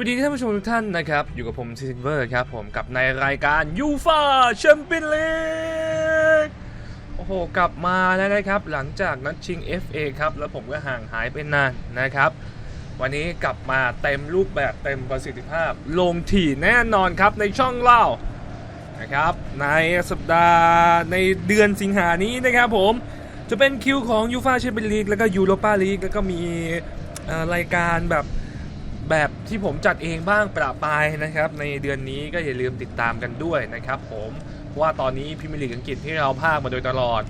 วัสดีท่านผู้ชมทุกท่านนะครับ อยู่กับผมซิซิเวอร์ครับผมกับในรายการยูฟาแชมเปี้ยนลีกโอ้โห กลับมาแล้วนะครับ หลังจากนัดชิง FA ครับ แล้วผมก็ห่างหายไปนานนะครับ วันนี้กลับมาเต็มรูปแบบเต็มประสิทธิภาพ ลงถี่แน่นอนครับในช่องเล่านะครับ ในสัปดาห์ในเดือนสิงหานี้นะครับผมจะเป็นคิวของยูฟาแชมเปี้ยนลีกแล้วก็ยูโรปาลีกแล้วก็มีรายการแบบ แบบที่ผมจัดเองบ้างประปายนะครับ ในเดือนนี้ก็อย่าลืมติดตามกันด้วยนะครับผมว่าตอนนี้พรีเมียร์ลีกอังกฤษที่เราพากมาโดยตลอด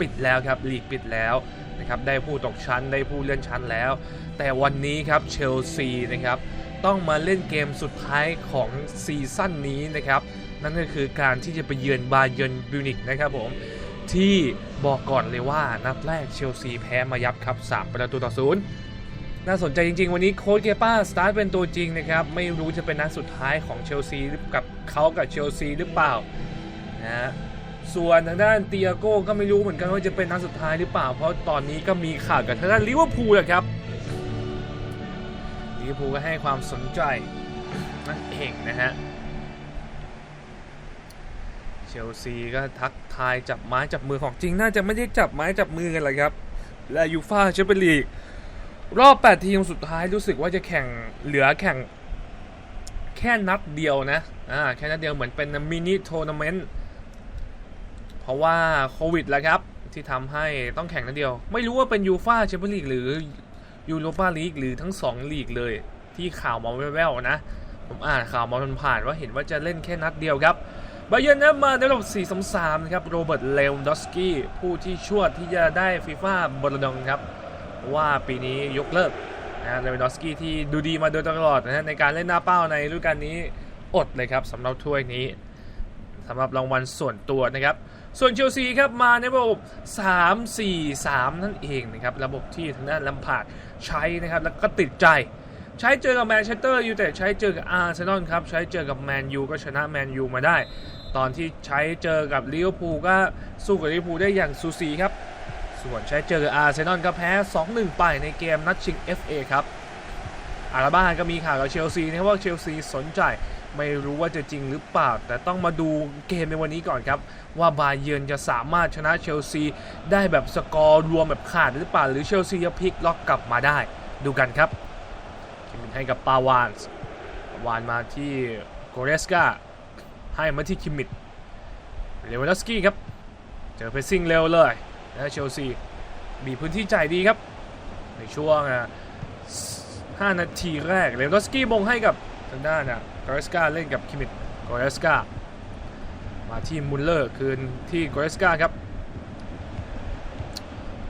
ปิดแล้วครับลีกปิดแล้วนะครับได้ผู้ตกชั้นได้ผู้เลื่อนชั้นแล้ว แต่วันนี้ครับเชลซีนะครับต้องมาเล่นเกมสุดท้ายของซีซั่นนี้นะครับ นั่นก็คือการที่จะไปเยือนบาเยิร์นบิวนิกนะครับผมที่บอกก่อนเลยว่านัดแรกเชลซีแพ้มายับครับ 3 ประตูต่อศูนย์ น่าสนใจจริง ๆ วันนี้โค้ชเกป้าสตาร์ทเป็นตัวจริงนะครับ ไม่รู้จะเป็นนัดสุดท้ายของเชลซีกับเขากับเชลซีหรือเปล่านะส่วนทางด้านเตียโก้ก็ไม่รู้เหมือนกันว่าจะเป็นนัดสุดท้ายหรือเปล่า เพราะตอนนี้ก็มีข่าวกับทางด้านลิเวอร์พูลแหละครับลิเวอร์พูลก็ให้ความสนใจนั่นเองนะฮะเชลซีก็ทักทายจับไม้จับมือของจริง น่าจะไม่ได้จับไม้จับมือกันหรอกครับ และยูฟ่าแชมเปี้ยนลีก รอบ 8 ทีมสุดท้ายรู้สึกว่าจะแข่งเหลือแข่งแค่นัดเดียวนะ อ่า แค่นัดเดียวเหมือนเป็นมินิทัวร์นาเมนต์ เพราะว่าโควิดแหล้วครับ ที่ทำให้ต้องแข่งนัดเดียว ไม่รู้ว่าเป็นยูฟาแชมเปี้ยนลีกหรือยูโรปาลีกหรือทั้ง 2 ลีกเลย ที่ข่าวมาแว่วๆนะ ผมอ่านข่าวมาผ่านๆว่าเห็นว่าจะเล่นแค่นัดเดียวครับบาเยิร์นนะมาในรอบ4 3 3นะครับ โรเบิร์ต เลวดอสกี้ ผู้ที่ชวดที่จะได้ฟีฟ่าบอลดองครับ ว่าปีนี้ยกเลิกนะเลวานดอสกี้ที่ดูดีมาโดยตลอดนะฮะในการเล่นหน้าเป้าในฤดูกาลนี้อดเลยครับสำหรับถ้วยนี้สำหรับรางวัลส่วนตัวนะครับ ส่วนเชลซีครับมาในระบบ 3 4 3 นั่นเองนะครับ ระบบที่ทางด้านลัมพาดใช้นะครับ แล้วก็ติดใจ ใช้เจอกับแมนเชสเตอร์ยูไนเต็ดใช้เจอกับอาร์เซนอลครับ ใช้เจอกับแมนยูก็ชนะแมนยูมาได้ ตอนที่ใช้เจอกับลิเวอร์พูลก็สู้กับลิเวอร์พูลได้อย่างสูสีครับ ส่วนใช้เจออาร์เซนอลก็แพ้ 2-1 ไปในเกมนัดชิง FA ครับอาราบ้าก็มีข่าวกับเชลซีนะว่าเชลซีสนใจไม่รู้ว่าจะจริงหรือเปล่า แต่ต้องมาดูเกมในวันนี้ก่อนครับ ว่าบาเยิร์นจะสามารถชนะเชลซีได้แบบสกอร์รวมแบบขาดหรือเปล่า หรือเชลซีจะพลิกล็อกกลับมาได้ ดูกันครับคิมมินให้กับปาวานส์ปาวานมาที่โกเรสกาให้มาที่คิมมิดเลวานดอสกี้ครับ เจอเพสซิ่งเร็วเลย นะเชลซีมีพื้นที่จ่ายดีครับ ในช่วง5นาทีแรกเลวดอสกี้มงให้กับทางด้านะกอร์สกาเล่นกับคิมิตกอร์สกามาที่มุลเลอร์คืนที่กอร์สกาครับ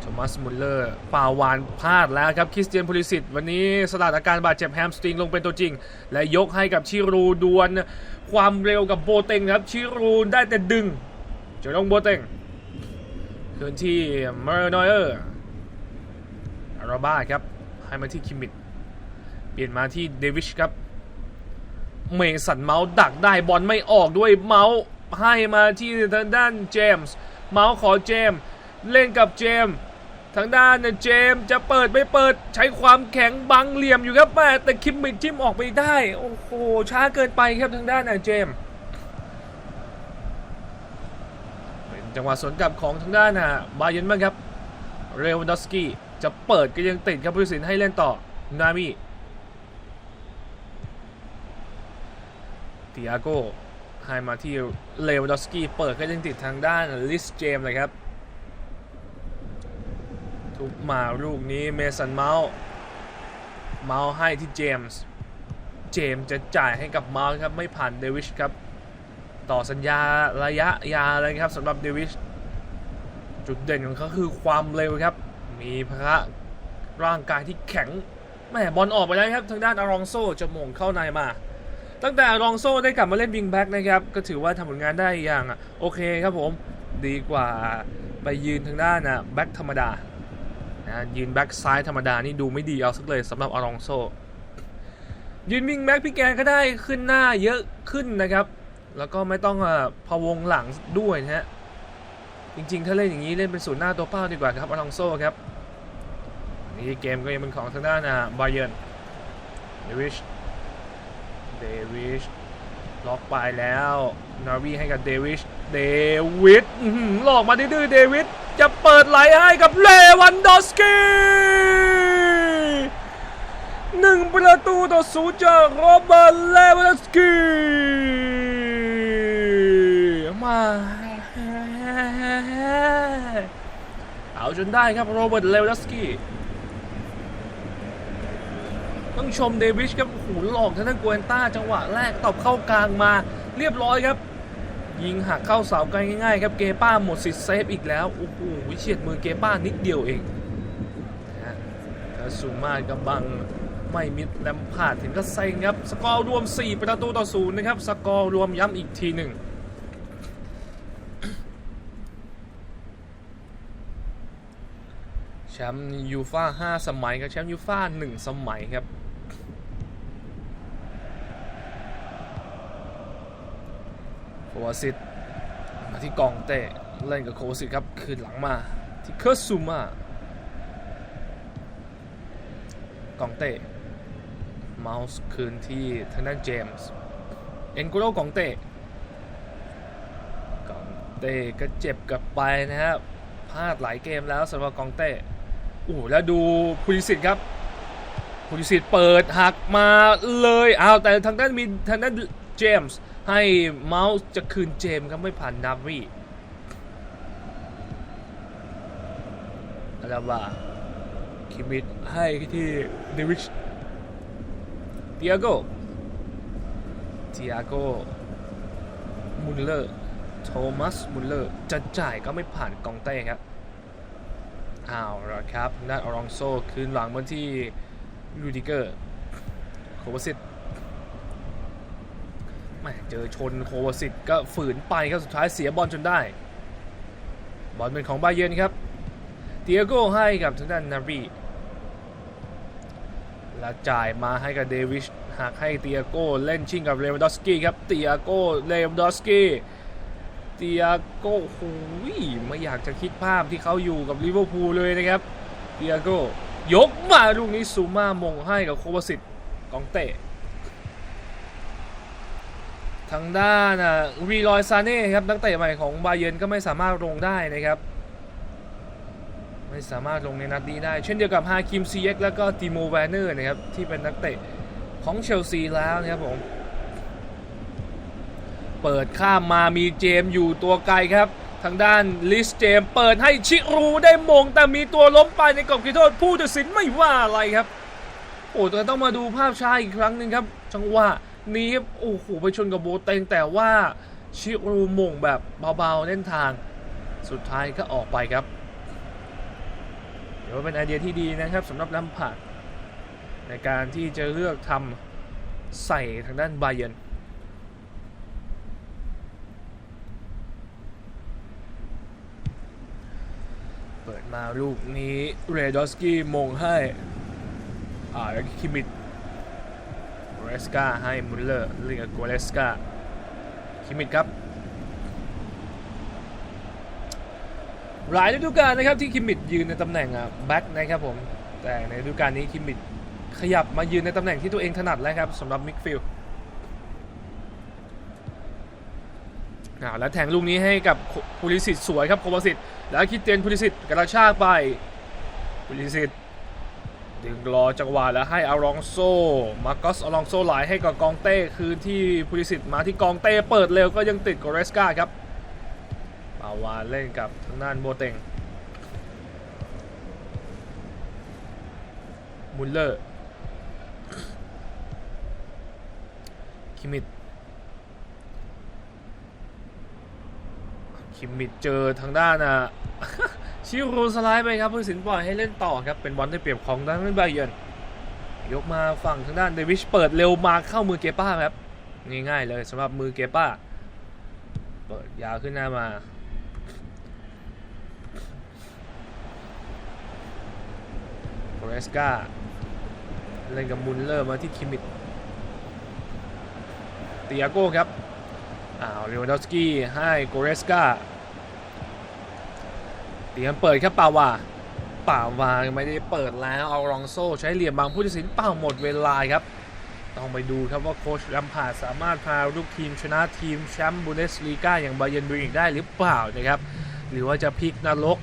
โทมัสมุลเลอร์ป่าวานพลาดแล้วครับคริสเตียนพูลิสิตวันนี้สลัดอาการบาดเจ็บแฮมสตริงลงเป็นตัวจริง และยกให้กับชิรูดวลความเร็วกับโบเต็งครับชิรูได้แต่ดึงเจอลงโบเต็ง คืนที่เมอร์นอยเออร์อาราบ้าครับ ให้มาที่คิมมิดเปลี่ยนมาที่เดวิชครับ เมสันเมาส์ดักได้บอลไม่ออกด้วยเมาส์ให้มาที่ทางด้านเจมส์เมาส์ขอเจมส์เล่นกับเจมส์ทางด้านเจมส์จะเปิดไม่เปิดใช้ความแข็งบังเหลี่ยมอยู่ครับแม่แต่คิมมิดจิ้มออกไปได้ โอ้โหช้าเกินไปครับทางด้านเจมส์ เป็น จังหวะสวนกลับของทางด้านนะบาเยนบ้างครับ เรวันดอสกี้จะเปิดก็ยังติดครับผู้สินให้เล่นต่อ นามิติอาโกให้มาที่เลวันดอสกี้เปิดก็ยังติดทางด้านลิสเจมเลยครับ ทุกมาลูกนี้เมสันเมาส์เมาส์ให้ที่เจมส์ เจมส์จะจ่ายให้กับเมาส์ครับ ไม่ผ่านเดวิชครับ ต่อสัญญาระยะยาวเลยครับสำหรับเดวิชจุดเด่นของเขาคือความเร็วครับ มีพละร่างกายที่แข็งแม่บอลออกไปแล้วครับ ทางด้านอารองโซจะมงเข้าในมา ตั้งแต่อารองโซได้กลับมาเล่นวิงแบ็กนะครับ ก็ถือว่าทำผลงานได้อย่างโอเคครับผมดีกว่าไปยืนทางด้านอะแบ็กธรรมดานะยืนแบ็กซ้ายธรรมดานี่ดูไม่ดีเอาสักเลยสำหรับอารองโซยืนวิงแบ็กพี่แกก็ได้ขึ้นหน้าเยอะขึ้นนะครับ แล้วก็ไม่ต้องอพะวงหลังด้วยนะฮะ จริง ๆ ถ้าเล่นอย่างนี้เล่นเป็นศูนย์หน้าตัวเป้าดีกว่าครับอลองโซครับนี่เกมก็ยังเป็นของทางด้านอะบาเยิร์นเดวิชเดวิชล็อกไปแล้วนาวีให้กับเดวิชเดวิดหลอกมาดื้อเดวิดจะเปิดไหลให้กับเลวันดอสกี้หนึ่งประตูต่อศูนย์จากโรเบิร์ตเลวันดอสกี้มาาจนได้ครับโรเบิร์ตเลวันดอสกี้ต้องชมเดวิชครับโอ้โหลอกทางด้านกวนต้าจังหวะแรกตอบเข้ากลางมาเรียบร้อยครับ ยิงหักเข้าเสากันง่ายๆครับเกป้าหมดสิทธิ์เซฟอีกแล้วโอ้โหเฉียดมือเกป้านิดเดียวเองนะฮะซูมากับบังไม่มิดแลมพาดถึงก็เซ็งครับ สกอร์รวม 4 ประตูต่อศูนย์นะครับ สกอร์รวมย้ำอีกทีหนึ่ง ชมป์ยูฟ่า5สมัยกับแชมป์ยูฟ่า1สมัยครับโควาซิตมาที่กองเต้เล่นกับโควาซิตครับ คืนหลังมาที่เคิร์ซูมากองเต้เมาส์คืนที่ทางด้านเจมส์เอ็นกุโรกองเต้กองเต้ก็เจ็บกลับไปนะครับพลาดหลายเกมแล้วสำหรับกองเต้ โอ้โหแล้วดูพูลิสิตครับพูลิสิตเปิดหักมาเลยอ้าวแต่ทางด้านมีทางด้านเจมส์ให้เมาส์จะคืนเจมส์ครับไม่ผ่านนาวีอาลาบาคิมิดให้ที่เดวิชเตียโกเตียโกมุลเลอร์ โทมัสมุลเลอร์จะจ่ายก็ไม่ผ่านกองเต้ครับ อ้าวแล้วครับด้านอรองโซคืนหลังมาที่ลูดิเกอร์โควาซิตแหม่เจอชนโควาสิตก็ฝืนไปครับสุดท้ายเสียบอลจนได้ บอลเป็นของบาเยนครับเตียโก้ให้กับทางด้านนารีแล้วจ่ายมาให้กับเดวิชหักให้เตียโก้เล่นชิงกับเลวดอสกี้ครับเตียโก้เลวดอสกี้ เตียโก้โอ้ยไม่อยากจะคิดภาพที่เขาอยู่กับลิเวอร์พูลเลยนะครับเตียโก้ยกมาลูกนี้ซูมามงให้กับโควาสิตกองเตะทางด้านรีลอยซาเน่ครับนักเตะใหม่ของบาเยนก็ไม่สามารถลงได้นะครับ ไม่สามารถลงในนัดนี้ได้ เช่นเดียวกับฮาคิมซีเอ็กแล้วก็ติโมแวนเนอร์นะครับที่เป็นนักเตะของเชลซีแล้วนะครับผม เปิดข้ามมามีเจมอยู่ตัวไกลครับ ทางด้านลิสเจมเปิดให้ชิรูได้มง แต่มีตัวล้มไปในกรอบเขตโทษผู้ตัดสินไม่ว่าอะไรครับ โอ้แต่ต้องมาดูภาพช้าอีกครั้งหนึ่งครับ จังหวะนี้โอ้โหไปชนกับโบเตงแต่ว่าชิรูมงแบบเบาๆเล่นทาง สุดท้ายก็ออกไปครับเดี๋ยวว่าเป็นไอเดียที่ดีนะครับสำหรับลำผาดในการที่จะเลือกทำใส่ทางด้านบาเยนเปิด มาลูกนี้ เรดอสกี้มงให้ อ่าแล้วคิมิดเรสกาให้มุลเลอร์เล่นกับโกเรสกาคิมิดครับ หลายฤดูกาลนะครับที่คิมิดยืนในตำแหน่งอะแบ็คนะครับผม แต่ในฤดูกาลนี้คิมิดขยับมายืนในตำแหน่งที่ตัวเองถนัดแล้วครับสำหรับมิกฟิล อ่าแล้วแทงลูกนี้ให้กับพูลิสิตสวยครับโควาสิตแล้วคิดเตียนพูลิสิตกระชากไปพูลิสิตดึงรอจังหวะแล้วให้อารองโซมาร์กอสอารองโซไหลให้กับกองเต้คืนที่พูลิสิตมาที่กองเต้เปิดเร็วก็ยังติดกอเรสกาครับปาวานเล่นกับทางด้านโบเต็งมุลเลอร์คิมิด คิมมิดเจอทางด้านอะชิโรสไลด์ไปครับผู้สินปล่อยให้เล่นต่อครับ เป็นบอลได้เปรียบของทางด้านไบเยนยกมาฝั่งทางด้านเดวิชเปิดเร็วมาเข้ามือเกป้าครับ ง่ายๆเลยสำหรับมือเกป้า เปิดยาวขึ้นหน้ามาโกเรสกาเล่นกับมุลเลอร์มาที่คิมมิดเตียโก้ครับ อ้าวเลวันดอฟสกี้ให้โกเรสกาเตรียมเปิดครับป่าวาป่าวาไม่ได้เปิดแล้วเอารองโซ่ใช้เหลี่ยมบางผู้ตัดสินเป้าหมดเวลาครับ ต้องไปดูครับว่าโค้ชลัมพาดสามารถพาลูกทีมชนะทีมแชมป์บูเดสลีกาอย่างบาเยร์นมิวนิกได้หรือเปล่านะครับ หรือว่าจะพลิกนรก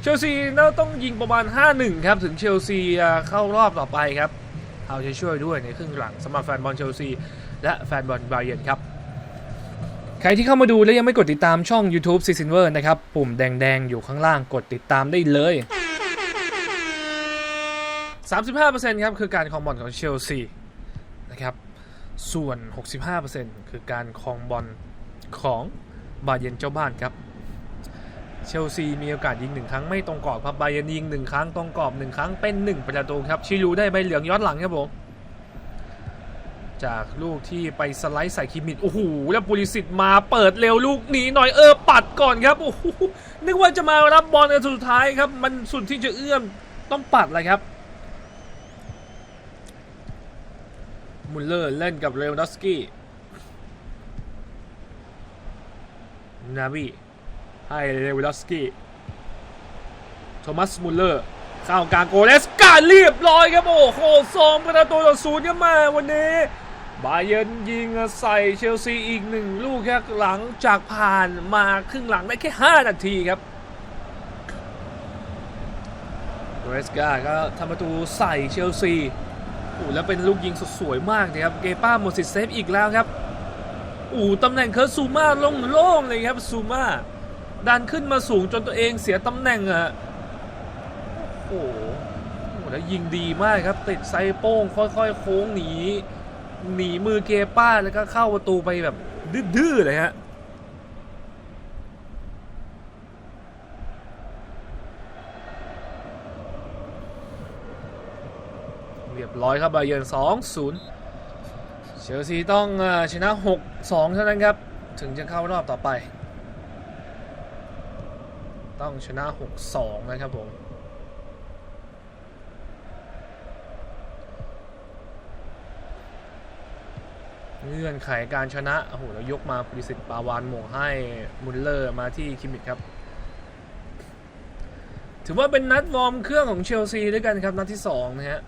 เชลซีน่าต้องยิงประมาณ 5-1 ครับ ถึงเชลซีเข้ารอบต่อไปครับเอาใจช่วยด้วยในครึ่งหลังสำหรับแฟนบอลเชลซีและแฟนบอลบาเยนครับ ใครที่เข้ามาดูและยังไม่กดติดตามช่อง YouTube c i n v e r นะครับ ปุ่มแดงๆ อยู่ข้างล่างกดติดตามได้เลย 35%ครับ คือการครองบอลของเชลซีนะครับ ส่วน 65%คือการครองบอลของบาเยนเจ้าบ้านครับ เชลซีมีโอกาสยิงหนึ่งครั้งไม่ตรงกรอบครับบาเยนยิงหนึ่งครั้งตรงกรอบหนึ่งครั้งเป็นหนึ่งประตูครับชิลูได้ใบเหลืองย้อนหลังครับผม จากลูกที่ไปสไลด์ใส่คิมิดโอ้โหแล้วปุริสิตมาเปิดเร็วลูกหนีหน่อยเออปัดก่อนครับโอ้โหนึกว่าจะมารับบอลในสุดท้ายครับ มันสุดที่จะเอื้อมต้องปัดเลยครับมุลเลอร์เล่นกับเรลดอสกี้นาบีให้เรลดอสกี้โทมัสมุลเลอร์เข้ากลางโกเลสกาเรียบร้อยครับโอ้โหสองประตูต่อศูนย์กันมาวันนี้ บาเยนยิงใส่เชลซีอีกหนึ่งลูกแค่หลังจากผ่านมาครึ่งหลังได้แค่ 5 นาทีครับเลสกาก็ทำประตูใส่เชลซีโอ้แล้วเป็นลูกยิงสดสวยมากนะครับ เกป้าหมดสิทธิ์เซฟอีกแล้วครับโอ้ตำแหน่งเคิร์ซูมาลงโล่งเลยครับซูมาดันขึ้นมาสูงจนตัวเองเสียตำแหน่งอะโอ้โหแล้วยิงดีมากครับ ติดไซโป้งค่อยๆ โค้งหนี หนีมือเกป้าแล้วก็เข้าประตูไปแบบดื้อๆเลยฮะเรียบร้อยครับบาเยิร์น2-0 เชลซีต้องชนะ 6-2 เท่านั้นครับ ถึงจะเข้ารอบต่อไป ต้องชนะ 6-2 นะครับผม เงื่อนไขการชนะ โอ้โหแล้วยกมาปริสิทธิ์ปาวานหม่งให้มุลเลอร์มาที่คิมมิกครับ ถือว่าเป็นนัดวอร์มเครื่องของเชลซีด้วยกันครับ นัดที่ 2 นะฮะ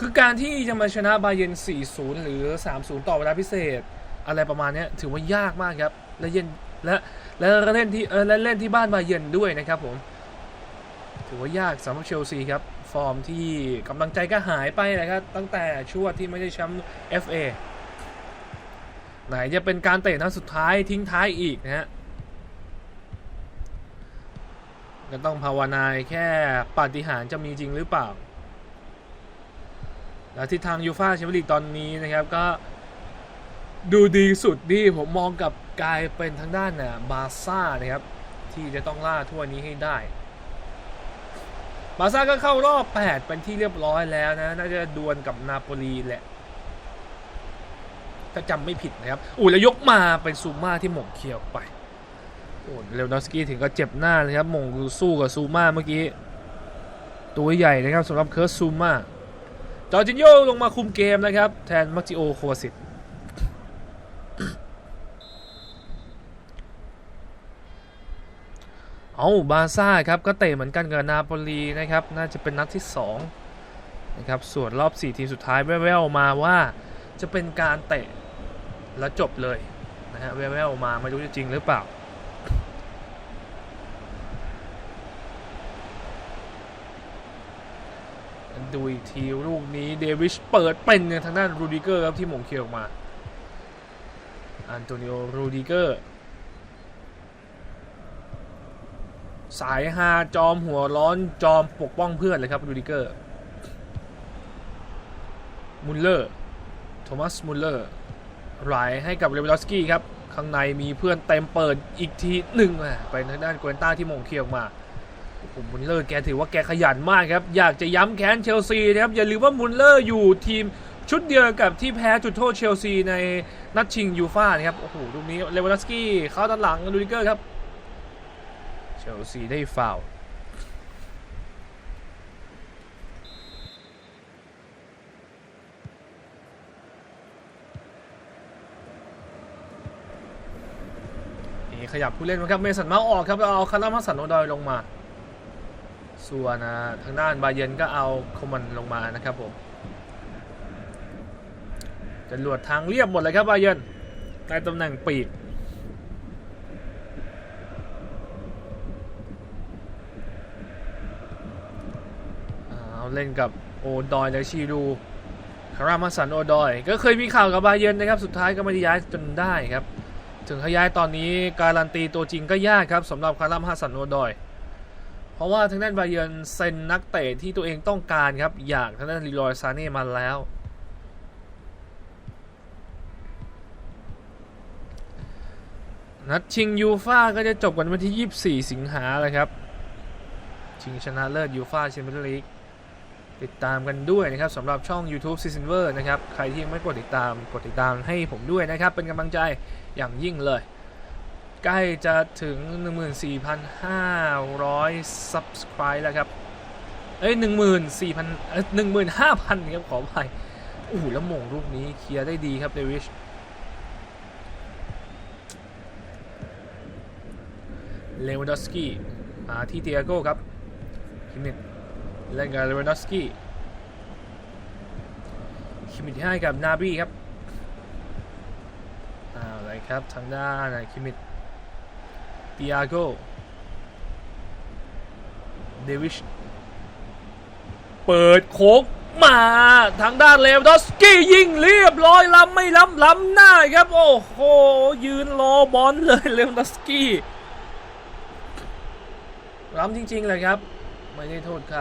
คือการที่จะมาชนะบาเยร์น4-0 หรือ 3-0 ต่อเวลาพิเศษ อะไรประมาณนี้ถือว่ายากมากครับ และเย็นและและเล่นที่เออและเล่นที่บ้านบาเยร์นด้วยนะครับผม ถือว่ายากสำหรับเชลซีครับฟอร์มที่กำลังใจก็หายไปนะครับ ตั้งแต่ช่วงที่ไม่ได้แชมป์ FA ไหนจะเป็นการเตะนัดสุดท้ายทิ้งท้ายอีกนะฮะก็ต้องภาวนาแค่ปาฏิหาริย์จะมีจริงหรือเปล่า แล้วทิศทางยูฟ่าแชมเปี้ยนลีกตอนนี้นะครับก็ดูดีสุดที่ผมมองกับกลายเป็นทางด้านน่ะบาซ่านะครับ ที่จะต้องล่าทั่วนี้ให้ได้ บาซ่าก็เข้ารอบ 8 เป็นที่เรียบร้อยแล้วนะ น่าจะดวลกับนาโปลีแหละ ถ้าจำไม่ผิดนะครับอู้แล้วยกมาเป็นซูม่าที่หม่งเคียวไปโอ้เลวดอสกี้ถึงก็เจ็บหน้าเลยครับหม่งสู้กับซูม่าเมื่อกี้ ตัวใหญ่นะครับสำหรับเคิร์สซูม่าจอร์จินโยลงมาคุมเกมนะครับ แทนมักจิโอโควาสิตเอาบาซ่าครับ ก็เตะเหมือนกันกับนาโปลีนะครับ น่าจะเป็นนัดที่2นะครับส่วนรอบ 4 ทีมสุดท้ายแว่วๆมาว่าจะเป็นการเตะ แล้วจบเลยนะฮะแว่วๆมาไม่รู้จะจริงหรือเปล่าดูอีกทีลูกนี้เดวิชเปิดเป็นทางด้านรูดิเกอร์ครับที่หม่งเคียวออกมา อันโตนิโอรูดิเกอร์ สายฮาจอมหัวร้อนจอมปกป้องเพื่อนเลยครับรูดิเกอร์ มุลเลอร์ โทมัส มุลเลอร์ ไหลให้กับเลเวลสกี้ครับ ข้างในมีเพื่อนเต็มเปิดอีกทีหนึ่งอะไปทางด้านกวนต้าที่มงเคียวมาผมมุลเลอร์แกถือว่าแกขยันมากครับ อยากจะย้ำแค้นเชลซีนะครับ อย่าลืมว่ามุลเลอร์อยู่ทีมชุดเดียวกับที่แพ้จุดโทษเชลซีในนัดชิงยูฟ่านะครับ โอ้โหลูกนี้เลวานดอสกี้เข้าด้านหลังลูดิเกอร์ครับ เชลซีได้ฟาว ขยับผู้เล่นมาครับเมสันเมาส์ออกครับแล้วเอาคาร์ลมัสสันโอดอยลงมา ส่วนทางด้านบาเยนก็เอาโคมันลงมานะครับผมจะหลวดทางเรียบหมดเลยครับบาเยนในตำแหน่งปีกเอาเล่นกับโอดอยและชีรูคารามาสันโอดอย ก็เคยมีข่าวกับบาเยนนะครับ สุดท้ายก็ไม่ได้ย้ายจนได้ครับ ถึงขย้ายตอนนี้การันตีตัวจริงก็ยากครับสำหรับคารามาสันโอดอย เพราะว่าทางด้านบาเยนเซ็นนักเตะที่ตัวเองต้องการครับ อยางทางด้านลีลอยซาเน่มาแล้ว นัดชิงยูฟ่าก็จะจบกันวันที่ 24 สิงหาเลยครับ ชิงชนะเลิศยูฟ่าแชมเปี้ยนส์ลีก ติดตามกันด้วยนะครับสำหรับช่อง YouTube s e a s o n v e r นะครับ ใครที่ยังไม่กดติดตามกดติดตามให้ผมด้วยนะครับ เป็นกำลังใจอย่างยิ่งเลย ใกล้จะถึง 14,500 subscribe แล้วครับ เอ้ย 14,000เอ้ย15,000 ครับขออภัยโอ้โหแล้วม่งลูกนี้เคลียร์ได้ดีครับเดวิชเลวานดอสกี้มาที่เตียโก้ครับคิมมิด เล่นกับเลวานดอสกี้คิมมิดให้กับนาบีครับอาอะไรครับ ทางด้านคิมมิดเตียโก้เดวิช เปิดโค้งมาทางด้านเลวนดอสกี้ยิงเรียบร้อยล้ำไม่ล้ำล้ำหน้าครับ โอ้โห ยืนรอบอลเลยเลวนดอสกี้ล้ำจริง ๆ เลยครับ ไม่ได้โทษใคร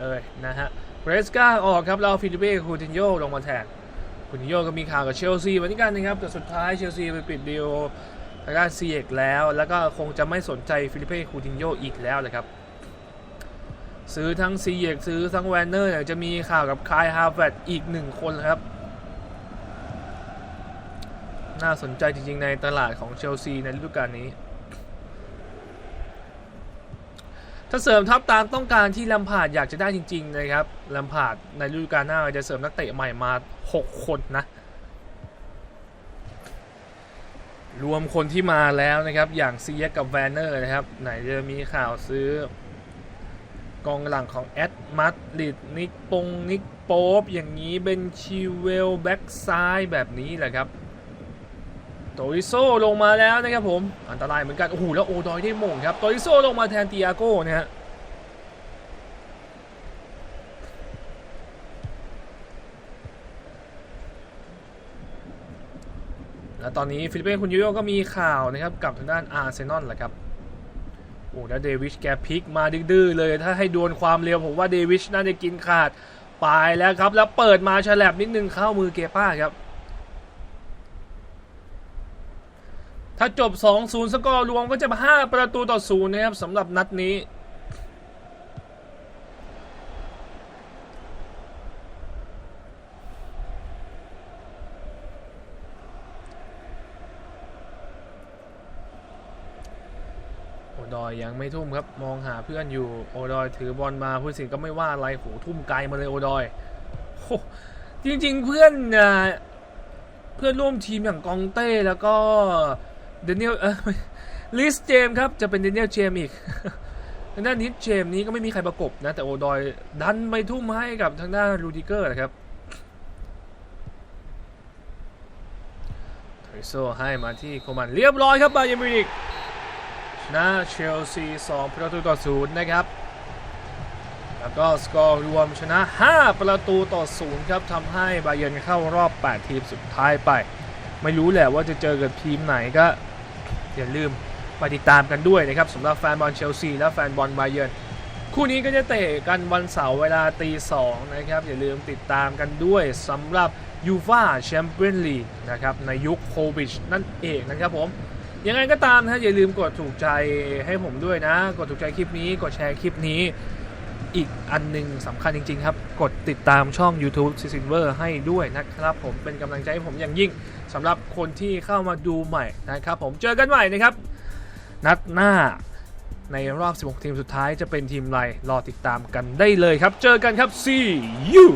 เลยนะฮะเรสกาออกครับแล้วฟิลิเป้คูตินโยลงมาแทนคูตินโยก็มีข่าวกับเชลซีเหมือนกันนะครับแต่สุดท้ายเชลซีไปปิดดีลทางด้านซีเอกแล้ว แล้วก็คงจะไม่สนใจฟิลิเป้คูตินโยอีกแล้วเลยครับ ซื้อทั้งซีเอกซื้อทั้งแวนเนอร์เนี่ยจะมีข่าวกับคายฮาร์แวดอีกหนึ่งคนครับ น่าสนใจจริงๆในตลาดของเชลซีในฤดูกาลนี้ ถ้าเสริมทัพตามต้องการที่ลัมพาดอยากจะได้จริง ๆ นะครับลัมพาดในฤดูกาลหน้าจะเสริมนักเตะใหม่มา 6 คนนะ รวมคนที่มาแล้วนะครับ อย่างซียกกับแวนเนอร์นะครับ ไหนจะมีข่าวซื้อกองหลังของแอดมัดลิดนิกปงนิกโป๊บอย่างนี้เบนชิเวลแบ็กซ้ายแบบนี้แหละครับ โตริโซลงมาแล้วนะครับผม อันตรายเหมือนกัน โอ้โห แล้วโอดอยได้มงครับ โตริโซลงมาแทนติอาโก้นะฮะและตอนนี้ฟิลิปเป้คุณยูโยก็มีข่าวนะครับกับทางด้านอาร์เซนอลแหละครับ โอ้แล้วเดวิชแกพิกมาดื้อเลย ถ้าให้ดวลความเร็วผมว่าเดวิชน่าจะกินขาด ไปแล้วครับ แล้วเปิดมาฉลับนิดนึงเข้ามือเกป้าครับ ถ้าจบ 2-0 สกอร์รวมก็จะมา5ประตูต่อ 0 นะครับสำหรับนัดนี้ โอดอยยังไม่ทุ่มครับ มองหาเพื่อนอยู่ โอดอยถือบอลมาผู้สินก็ไม่ว่าอะไรโหทุ่มไกลมาเลยโอดอยโจริงๆเพื่อนเพื่อนร่วมทีมอย่างกองเต้แล้วก็ เดนเนียลเออลิสเจมครับจะเป็นเดนเนียลเจมอีกทางด้านนิดเจมนี้ก็ไม่มีใครประกบนะ แต่โอดอยดันไปทุ่มให้กับทางด้านรูดิเกอร์นะครับทรโซให้มาที่โคมันเรียบร้อยครับบาเยร์มิวนิกชนะเชลซี2ประตูต่อ0นะครับแล้วก็สกอร์รวมชนะ 5 ประตูต่อ 0 ครับทำให้บาเยิร์นเข้ารอบ 8 ทีมสุดท้ายไป ไม่รู้แหละว่าจะเจอกับทีมไหนก็ อย่าลืมไปติดตามกันด้วยนะครับสำหรับแฟนบอลเชลซีและแฟนบอลบาเยิร์นคู่นี้ก็จะเตะกันวันเสาร์เวลาตีสองนะครับอย่าลืมติดตามกันด้วยสำหรับยูฟาแชมเปี้ยนลีกนะครับในยุคโควิดนั่นเองนะครับผมยังไงก็ตามนะอย่าลืมกดถูกใจให้ผมด้วยนะ กดถูกใจคลิปนี้ กดแชร์คลิปนี้ อีกอันหนึ่งสำคัญจริง ๆ ครับ กดติดตามช่อง YouTube s i l v e r ให้ด้วยนะครับผมเป็นกำลังใจให้ผมอย่างยิ่งสำหรับคนที่เข้ามาดูใหม่นะครับผมเจอกันใหม่นะครับ นัดหน้าในรอบ 16 ทีมสุดท้ายจะเป็นทีมไรรอติดตามกันได้เลยครับ เจอกันครับ see you